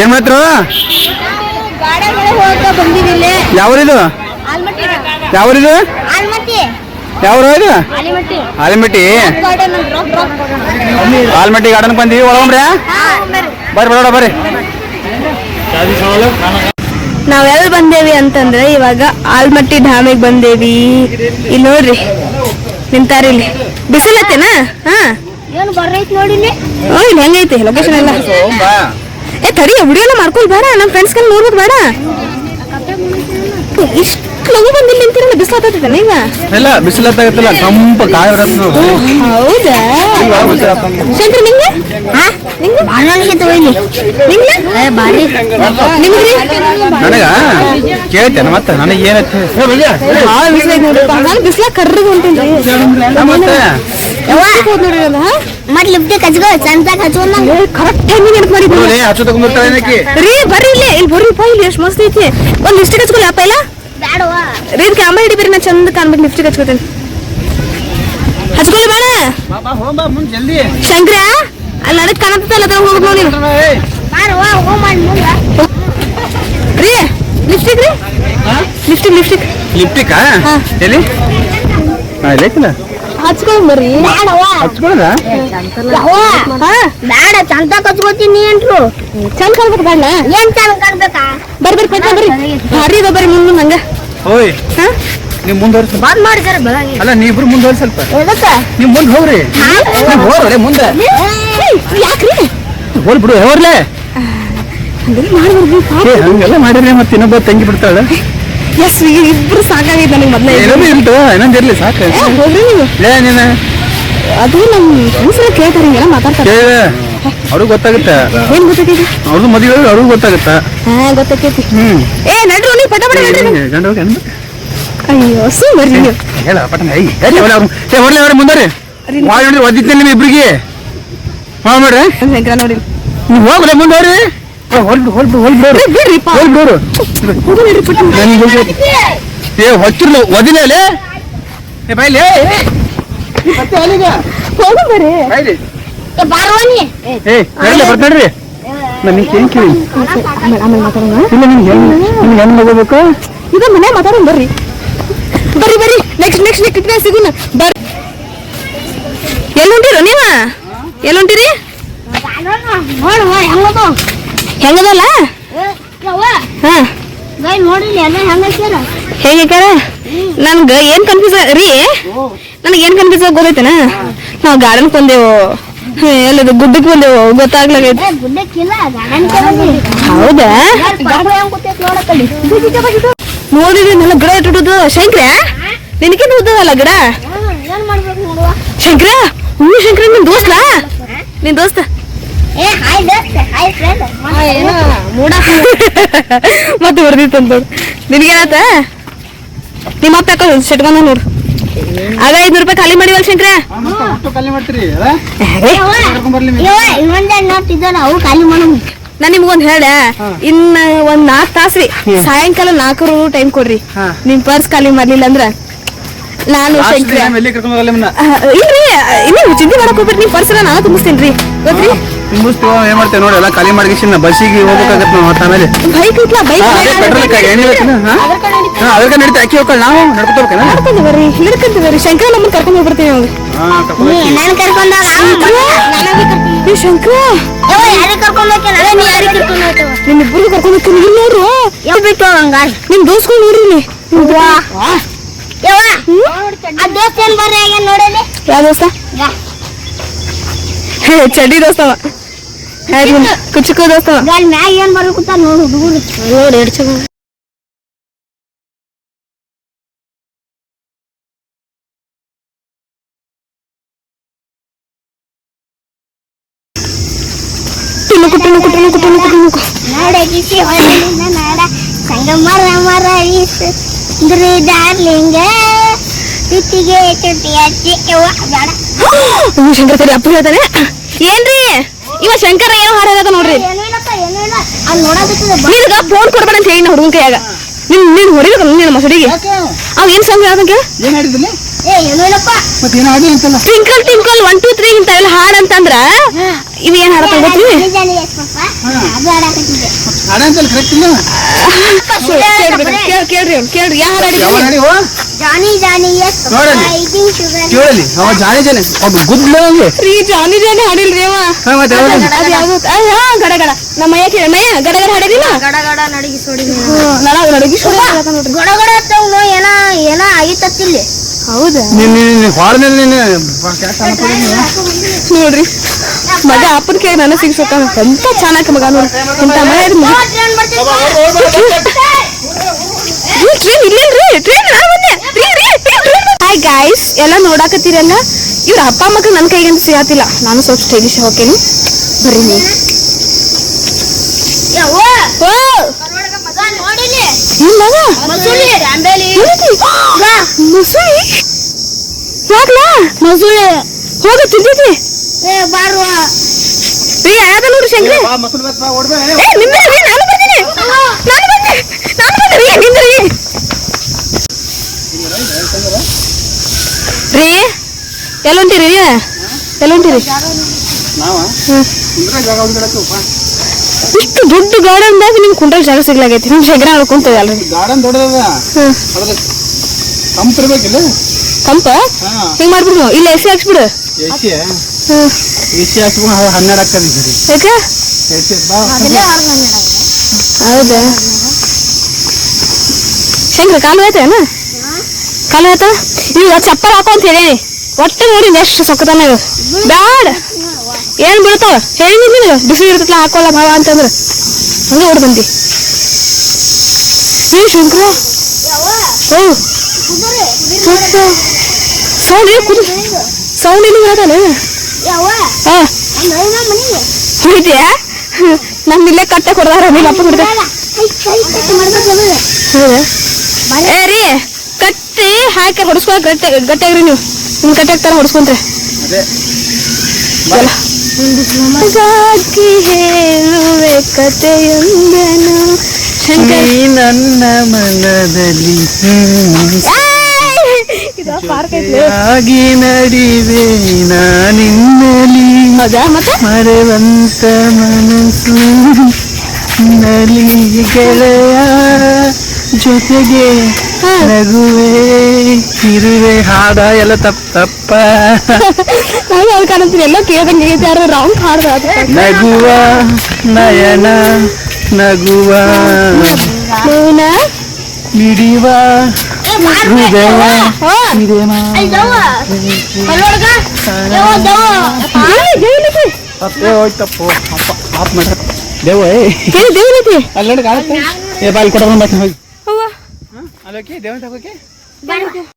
ಏನ್ ಮಾತ್ರ? ಯಾವ್ರಿದು? ಆಲ್ಮಟ್ಟಿ ಯಾವ್ರಿದು? ಆಲ್ಮಟ್ಟಿ ಯಾವ್ರ ಇದು? ಆಲಿಮಟ್ಟಿ. ಆಲಿಮಟ್ಟಿ ಗಾರ್ಡನ್ ಬಂದಿವಿ. ಒಳಗೊಂಬ್ರಿ? ಬರ್ರಿ ಬರೋಡ ಬರ್ರಿ. ನಾವೆಲ್ಲ ಬಂದೇವಿ ಅಂತಂದ್ರೆ ಇವಾಗ ಆಲ್ಮಟ್ಟಿ ಧಾಮಿಗೆ ಬಂದೇವಿ. ಇಲ್ಲಿ ನೋಡ್ರಿ ನಿಂತಾರಿ ಇಲ್ಲಿ ಬಿಸಿಲತ್ತೇನಾ? ಹಾ. ಏನು ಬರ್ರೈತ್ ನೋಡಿ ಓ ಇಲ್ಲಿ ಹೆಂಗೈತಿ ಲೊಕೇಶನ್ ಎಲ್ಲ? ಏ ತಡಿ ವಿಡಿಯೋ ಎಲ್ಲ ಮಾಡ್ಕೊಳ್ ಬೇಡ ನಮ್ಮ ಫ್ರೆಂಡ್ಸ್ ಕಲ್ ನೋಡ್ಬೇಕು ಬೇಡ. ಇಷ್ಟು ಲಘು ಬಂದಿಲ್ಲ ನಿಂತಿರಲ್ಲ ಬಿಸಿಲಾಗ್ತೈತೇನ ಈಗ? ಇಲ್ಲ ಬಿಸಿಲತ್ತಾಗತ್ತಲ್ಲ ತಂಪ ಕಾಯಿ ಹೌದಾ? ಶಂಕರ್ ನಿಂಗೆ? ಹಾ ನಿಂಗೆ? ಬಾಣಲಿಗೆ ತಗೊಯ್ಲಿ ನಿಂಗೆ? ಬಾರಿ ನಿಮ್ಗೆ? ನನಗ? ಕೇಳ್ತೇನೆ ಮತ್ತೆ ನನಗೆ ಏನೈತೆ ಭಾಳ ಬಿಸಿಲೈತಿ ನೋಡ್ರಪ್ಪ ನಾನು ಬಿಸಿಲಾಗ ಕರ್ರಗ ಹೊಂಟೇನ್ರಿ ಮತ್ತೆ ನೋಡ್ರಿ ಮತ್ ಲಿಫ್ಟ್ ಕಚ್ಕೋ ಚಂದ ಹಚ್ಕೊಂಡ್ ಕರೆಕ್ಟ್ ಟೈಮಿಗೆ ನೆನಪು ಮಾಡಿದ್ವಿ ನೋಡ್ರಿ ಹಚ್ಚು ಏನಕ್ಕೆ? ರೀ ಬರ್ರಿ ಇಲ್ಲಿ. ಇಲ್ಲಿ ಬರ್ರಿ ಪಾ ಇಲ್ಲಿ ಎಷ್ಟು ಮಸ್ತ್ ಐತಿ. ಒಂದ್ ಲಿಪ್ಸ್ಟಿಕ್ ಹಚ್ಕೊಲ್ಲ ಅಪ್ಪ ಇಲ್ಲ? ಬ್ಯಾಡವಾ ರೀ ಕ್ಯಾಮ್ರಾ ಹಿಡಿ ಬರ್ರಿ ನಾ ಚಂದ ಕಾಣ್ಬೇಕು ಲಿಪ್ಸ್ಟಿಕ್ ಹಚ್ಕೊತೇನೆ ಹಚ್ಕೊಳ್ಳಿ ಬೇಡ ಮುಂದೆ ಜಲ್ದಿ. ಶಂಕರ ಅಲ್ಲಿ ನನಗೆ ಕಾಣತ್ತಲ್ಲ ಅದ್ರ ಹೋಗ್ ನೋಡಿ ಹೋಗ್ ಮಾಡಿ ಮುಂದ ರೀ ಲಿಪ್ಸ್ಟಿಕ್ ರೀ. ಲಿಪ್ಸ್ಟಿಕ್ ಲಿಪ್ಸ್ಟಿಕ್ ಲಿಪ್ಟಿಕ್ ಹಾ. ಎಲ್ಲಿ? ಹಾ ಇಲ್ಲೈತಿಲ್ಲ ಹಚ್ಕೊಂಡ್ ಬರ್ರಿ. ಹಚ್ಕೊಳ್ಳದ? ಯವ್ವಾ, ಚಂದ ಹಚ್ಕೋತೀನಿ ಏನ್ರು ಚಂದ ಕಾಣ್ಬೇಕು ಬೇಡ ಏನ್ ಚಂದ ಕಾಣ್ಬೇಕಾ ಬರ್ರಿ ಬರ್ರಿ ಪಟ್ಟ ಬರ್ರಿ. ಭಾರಿ ಅದ ಬರ್ರಿ ಮುಂದೆ ಹಂಗ. ಓಯ್ ಹಾ? ನೀವು ಸ್ವಲ್ಪ. ಬೆಳಗ್ಗೆ. ಅಲ್ಲ ಎದಕ್ಕ? ನೀವು ಮುಂದೆ ಹೋಗ್ರಿ. ಮುಂದೆ. ಯಾಕ್ರಿ? ಹೋಲ್ ಬಿಡು ಹೋಗ್ಲೇ ಹಂಗೆಲ್ಲ ಮಾಡ್ಬಾರ್ದು ಪಾಪ. ಹಂಗೆಲ್ಲ ಮಾಡಿದ್ರೆ ಮತ್ತೆ ಇನ್ನೊಬ್ಬ ತಂಗಿ ಬಿಡ್ತಾಳೆ. ಎಸ್ ಇಬ್ರು ಸಾಕಾಗೈತೆ ನನಗೆ ಮೊದಲೇ. ಏನೋ ಇರ್ತು ಇನ್ನೊಂದು ಇರಲಿ ಸಾಕು. ಹೋಗ್ರಿ ನೀವು. ಲೇ ನೀನು? ಅದು ನಮ್ಮ ಫ್ರೆಂಡ್ಸ್ ಎಲ್ಲ ಕೇಳ್ತಾರೆ ಹಿಂಗೆಲ್ಲ ಮಾತಾಡ್ತಾರೆ. ಕೇಳ. ಅವ್ರಿಗೆ ಗೊತ್ತಾಗುತ್ತೆ. ಏನ್ ಗೊತ್ತೈತಿ ಅವ್ರದ್ದು ಮದುವೆ ಅವ್ರಿಗೆ ಗೊತ್ತಾಗುತ್ತೆ. ಹಾ ಗೊತ್ತೈತಿ ಹ್ಮ್. ಏ ನಡ್ರು ನೀವು ಪಟ ಪಟ ನಡ್ರಿ. ಗಂಡ ಹೋಗಿ ಅಯ್ಯೋ ಸು ಬರ್ರಿ ನೀವು. ಹೇಳ ಪಟ ಐ ಹೇಳಿ ಅವ್ರು. ಏ ಹೊರ್ಲಿ ಅವ್ರ ಮುಂದೆ ಮಾಡಿ ನೋಡಿ ಒದ್ದಿದ್ದೆ ನಿಮ್ಮ ಇಬ್ರಿಗೆ ಹಾ ನೋಡ್ರಿ. ಶಂಕರ ನೋಡಿ ನೀವು ಹೋಗ್ರಿ ಮುಂದೆ ಏ, ಹೊಚ್ಚಿರ್ಲು ಒದಿಲೆ ಏ ಬೈಲಿ ಮತ್ತೆ ಅಲ್ಲಿಗೆ. ಹೋಗು ಬರ್ರಿ ಬೈಲಿ ಏ ಬಾರವಾನಿ ಏ ಬರ್ಲಿ ಬರ್ತಾಡ್ರಿ ನಾನು ನಿಂಗೆ ಏನ್ ಕೇಳಿ? ಆಮೇಲೆ ಮಾತಾಡೋಣ. ಇಲ್ಲ ನಿಮ್ಗೆ ಹೆಂಗ್ ನಿಮ್ಗೆ ಹೆಂಗ್ ಹೋಗ್ಬೇಕು? ಇದ ಮನೆ ಮಾತಾಡೋಣ ಬರ್ರಿ. ಬರ್ರಿ ಬರ್ರಿ. ನೆಕ್ಸ್ಟ್ ನೆಕ್ಸ್ಟ್ ನೆಕ್ಸ್ಟ್ ಸಿಗುನ. ಬರ್ರಿ. ಎಲ್ಲಿ ಹೊಂಟಿರ ನೀವ? ಎಲ್ಲಿ ಹೊಂಟಿರಿ ಹೆಂಗದು ಹೆಂಗದಲ್ಲ? ಹಾ. ಹೆಂಗ ನನ್ಗೆ ಏನ್ ಕನ್ಫ್ಯೂಸ್ ರೀ ನನಗೆ ಏನ್ ಕನ್ಫ್ಯೂಸ್ ಗೊತ್ತೈತೇನ? ನಾವು ಗಾರ್ಡನ್ ಬಂದೇವು. ಎಲ್ಲದು ಗುಡ್ಡಕ್ಕೆ ಬಂದೇವು ಗೊತ್ತಾಗ್ಲಾಗೈತೆ. ಹೌದಾ? ನೋಡಿದ್ರಿ ಗಿಡ ಇಟ್ಟಿಡುದು ಶಂಕ್ರ ನಿನಕೇನು ಉದ್ದದಲ್ಲ ಗಿಡ? ಶಂಕ್ರ ಹ್ಞೂ ಶಂಕ್ರ ನಿನ್ ದೋಸ್ತ ನಿನ್ ದೋಸ್ತ? ಮತ್ತೆ ಬರ್ದಿತ್ತು ಅಂತ ನಿನಗೇನಾತ? ನಿಮ್ಮ ಅಪ್ಪ ಯಾಕೋ ಸಿಟ್ಕೊಂಡ ನೋಡು. ಆಗ ಐದ್ನೂರು ರೂಪಾಯಿ ಖಾಲಿ ಮಾಡಿವಲ್ ಶಂಕ್ರ? ನಾನ್ ನಿಮ್ಗೊಂದ್ ಹೇಳ ಇನ್ನ ಒಂದ್ ನಾಲ್ಕ್ ತಾಸ್ರಿ ಸಾಯಂಕಾಲ ನಾಲ್ಕರು ಟೈಮ್ ಕೊಡ್ರಿ. ನಿಮ್ ಪರ್ಸ್ ಖಾಲಿ ಮಾಡ್ಲಿಲ್ಲ ಅಂದ್ರ ನಾನು ಇಲ್ರಿ ಇನ್ನು ಚಿಂತೆ ಮಾಡಕ್ ಹೋಗ್ಬಿಟ್ರಿ ನಿಮ್ ಪರ್ಸ್ ನಾನು ತುಂಬಿಸ್ತೇನ್ರಿ ಗೊತ್ತ್ರಿ? ತುಂಬಿಸ್ತು ಏನ್ ಮಾಡ್ತೇವೆ ನೋಡಿ ಎಲ್ಲ ಖಾಲಿ ಮಾಡ್ಗಿಸಿನ ಬಸ್ಸಿಗೆ ಹೋಗ್ಬೇಕಾಗತ್ತೆ ನಾವು ಮತ್ತೆ ಆಮೇಲೆ. ಬೈಕ್ ಐತ್ಲಾ ಬೈಕ್ ಪೆಟ್ರೋಲ್ ಎಣ್ಣೆ ಬೇಕಿನ ಹಾ? ಹಾ ಅದಕ್ಕೆ ನಡೀತಾ ಅಕ್ಕಿ ಹೋಗ್ಕೊಳ್ಳಿ ನಾವು ನಡ್ಕೊತೋಗ್ಬೇಕೇನ ನಡ್ಕೊಂಡ್ ಬರ್ರಿ ನಡ್ಕೊಂತ ಬರ್ರಿ. ಶಂಕರ ನಮ್ಮನ್ನ ಕರ್ಕೊಂಡ್ ಹೋಗ್ಬಿಡ್ತೀವಿ ಅವ್ನು ಹಾ ಕರ್ಕೊಂಡು ಹೋಗ್ತೀವಿ. ನಾನು ಏ ಶಂಕರ? ಕರ್ಕೊಂಡು ನಿಮ್ ಇಬ್ಬರು ಹೋಗ್ತೀನಿ. ಇಲ್ಲಿ ನೋಡ್ರು? ನಿಮ್ ನೀ ಯಾವ ದೋಸ್ತ? ಹೇ ಚಡ್ಡಿ ದೋಸ್ತವ ಹೇ ಕುಚುಕು ದೋಸ್ತವ ಗಾಲ್ ಮ್ಯಾಗ ಏನ್ ಬರ್ಬೇಕಂತ ನೋಡು ಹುಡುಗರು ನೋಡಿ ಎರಡು ಚಗ ಟುನುಕು ಟುನುಕು ಟುನುಕು ಟುನುಕು ಟುನುಕು ನಾಡಗಿಸಿ ಹೊರಲಿನ ನಾಡ ಸಂಗ ಮರ ಮರ ಇದ್ರಿ ಡಾರ್ಲಿಂಗ ತುತ್ತಿಗೆ ತುಟಿ ಹಚ್ಚಿ ಯವ್ವ ಬೇಡ. ಹ್ಞೂ ಶಂಕರ ಸರಿ ಅಪ್ಪ ಹೇಳ್ತಾನೆ. ಏನ್ರಿ? ಇವ ಶಂಕರ ಏನೋ ಹಾಡು ಹೇಳದ ನೋಡ್ರಿ. ನಿನಗ ಫೋನ್ ಕೊಡ್ಬೇಡ ಅಂತ ಹೇಳಿ ನಾ ಹುಡುಗನ ಕೈಯಾಗ. ನಿನ್ ನೀನ್ ಹೊಡಿಬೇಕು ನಿನ್ನ ಮಸಡಿಗೆ? ಅವ್ ಏನ್ ಸಾಂಗ್ ಹೇಳ್ದಂಗೆ ಏನ್ twinkle twinkle one two three ಇಂಥವೆಲ್ಲ ಹಾಡಂತಂದ್ರ ಇವ್ ಏನ್ ಹಾಡತ್ತ ಗೊತ್ತಿ ಅಂತಲ್ಲ ಕರೆಕ್ಟ್ ಇಲ್ಲ ಕೇಳ್- ಕೇಳ್ರಿ ಅವ್ನು ಕೇಳ್ರಿ ಯಾವ ಹಾಡ್ ಯಾವ ಹಾಡಿದ್ರಿ ಹಾಡಿ ಹೋ ಜಾನಿ ಜಾನಿ ಎಸ್ ನೋಡಲ್ಲಿ. ಶುಗರ್ ಕೇಳಲಿ ಅವ ಜಾಣಿ ಜಾನೆ ಒಬ್ಬ ಗುದ್ಲ ಹಂಗೆ ರೀ ಜಾನಿ ಜಾನಿ ಹಾಡಿಲ್ರಿ ಅವ ಹಾ ಮತ್ತೆ ಯಾವ್ದು? ಅದ್ ಯಾವ್ದು ಹಾ ಗಡ ಗಡ ನಮ್ಮ ಮಯ್ಯ ಕೇಳಿ ಮಯ್ಯ ಗಡ ಗಡ ಹಾಡಿದಿಲ್ಲ ಗಡ ಗಡ ನಡಗಿ ಸೋಡಿ ನಡಗಿ ನೋಡ್ರಿ ಗಡ ಗಡ ಏನ ಏನ ಆಗಿತ್ತತ್ತಿಲ್ಲಿ ಹೌದಾ. ನೋಡ್ರಿ ಮಗ ಅಪ್ಪನ ಕೈ ನನ್ನ ಸಿಗ್ಸೋಕ ಎಂತ ಚೆನ್ನಾಗಿ ಮಗ ನೋಡ್ರಿ ಇಂತ ಮನೆ ಟ್ರೈನ್ ಬರ್ತಿತ್ತು ಟ್ರೈನ್ ಇಲ್ಲೇನ್ರಿ ಟ್ರೈನ್ ನಾ ಬಂದೆ. ಹಾಯ್ ಗಾಯ್ಸ್ ಎಲ್ಲ ನೋಡಾಕತ್ತೀರಲ್ಲ? ಇವ್ರ ಅಪ್ಪ ಮಗ ನನ್ನ ಕೈಗಂತ ಸಿಗತ್ತಿಲ್ಲ ನಾನು ಸ್ವಲ್ಪ ಸ್ಟೈಲಿಶ್ ಹೋಗ್ತೀನಿ. ಬರ್ರಿ ನೀವು? ಮೊಸಳಿ ಮಸೂಲಿ ಹೋಗ ತಿಂತೈತಿ ಏ ಬಾರುವ. ಶಂಕ್ರಿ. ಬಾ, ಬಾ, ಓಡ್ಬಾ. ಏ ರೀ, ನಾನು ಬರ್ತೀನಿ ನಾನು ಬಂದೆ. ನಾನು ಬಂದೆ. ರೀ ನಿಂದ್ರಿ ರೀ ಎಲ್ಲ ಹೊಂಟಿರಿ ರೀ? ಎಲ್ಲ ಹೊಂಟಿರಿ? ನಾವ? ಹ್ಮ್. ಕುಂದ್ರೆ ಜಾಗ ಒಂದ್ಗಡಕ್ಕೆ ಬಾ. ಇಷ್ಟು ದೊಡ್ಡ ಗಾರ್ಡನ್ದಾಗ ನಿಮ್ ಕುಂಡ್ರಲ್ಲಿ ಜಾಗ ಸಿಗ್ಲಾಗೈತಿ. ನಿಮ್ ಶಂಕರ ಹೇಳ್ಕೊಂತದ ಅಲ್ರಿ. ಗಾರ್ಡನ್ ದೊಡ್ಡದ ತಂಪ್ ಇರ್ಬೇಕಿಲ್ಲ? ಕಂಪ ಹಿಂಗ್ ಮಾಡ್ಬಿಡು ಇಲ್ಲ ಎಸಿ ಹಾಕ್ಸ್ಬಿಡು. ಎಸಿ ಹನ್ನೆರಡು ಆಗ್ತದೆ ಸರಿ ಯಾಕೆ? ಹೌದಾ? ಶಂಕರ ಕಾಲು ಆಯ್ತೇನ ಕಾಲು ಆಯ್ತ ಈಗ ಚಪ್ಪಲ್ ಹಾಕೋ ಅಂತ ಹೇಳಿ ಒಟ್ಟೆ ನೋಡಿ ಎಷ್ಟು ಸೊಕ್ಕತಾನ ಬ್ಯಾಡ. ಏನ್ ಬೀಳ್ತಾವ ಹೇಳಿ ನಿನಗೆ ಬಿಸಿ ಇರ್ತಲ್ಲ ಹಾಕೋಲ್ಲ ಭಾವ ಅಂತಂದ್ರ. ಹಂಗೆ ಬಂದಿ. ಏನ್ ಶಂಕರ. ಓ. ಸೌಂಡ್ ಏನು ಕುದು ಸೌಂಡ್ ಏನು ಬರತ್ತಲ್ಲ ಯವ್ವ? ಹಾ. ನಮ್ಮ ನಮ್ಮ ಇಲ್ಲೇ ಕಟ್ಟೆ ಕೊಡ್ದಾರ ನಿಮ್ಮ ಅಪ್ಪ ಕೊಡ್ದ ಕೈ ಕೈ ಕಟ್ ಮಾಡ್ಬೇಕು ಏ ರೀ ಕಟ್ಟಿ ಹಾಕಿ ಹೊಡಿಸ್ಕೊ ಗಟ್ಟಿ ಗಟ್ಟಿಯಾಗ್ರಿ ನೀವು. ನಿಮ್ ಕಟ್ಟಿ ಹಾಕ್ತಾರ ಹೊಡಿಸ್ಕೊಂತ್ರೆ. ಅದೇ. ಸಾಕಿ ಹೇಳುವೆ ಕತೆಯೊಂದನು ನನ್ನ ಮನದಲ್ಲಿ ಆಗಿ ನಡಿವೆ ನಾನಿನ್ನಲಿ ಮರವಂತ ಮತ್ತೆ? ಮರೆವಂತ ಮನಸ್ಸು ನಲಿ ಗೆಳೆಯ ಜೊತೆಗೆ. ನಗುವೆ ಇರುವೆ ಹಾಡ ಎಲ್ಲ ತಪ್ಪ ತಪ್ಪ. ನಾನು ಅವ್ರು ಎಲ್ಲ ಕೇಳ್ದಂಗೆ ಯಾರು ರಾಂಗ್ ಹಾಡ್ದ ಅದು ನಗುವ ನಯನ ನಗುವ. ಮೌನ ಮಿಡಿವ ಹೋಯ್ತಪ್ಪು ಮಾಡ ದೇವ ದೇವ್ಲಿತಿ ಅಲ್ಲಿ ನೋಡಿ ಕಾಣುತ್ತೆ ಬಾಲ್ ಕೊಡೋಣ ಹೋಗಿ ಅಲ್ಲೋಕೆ ಬೇಡ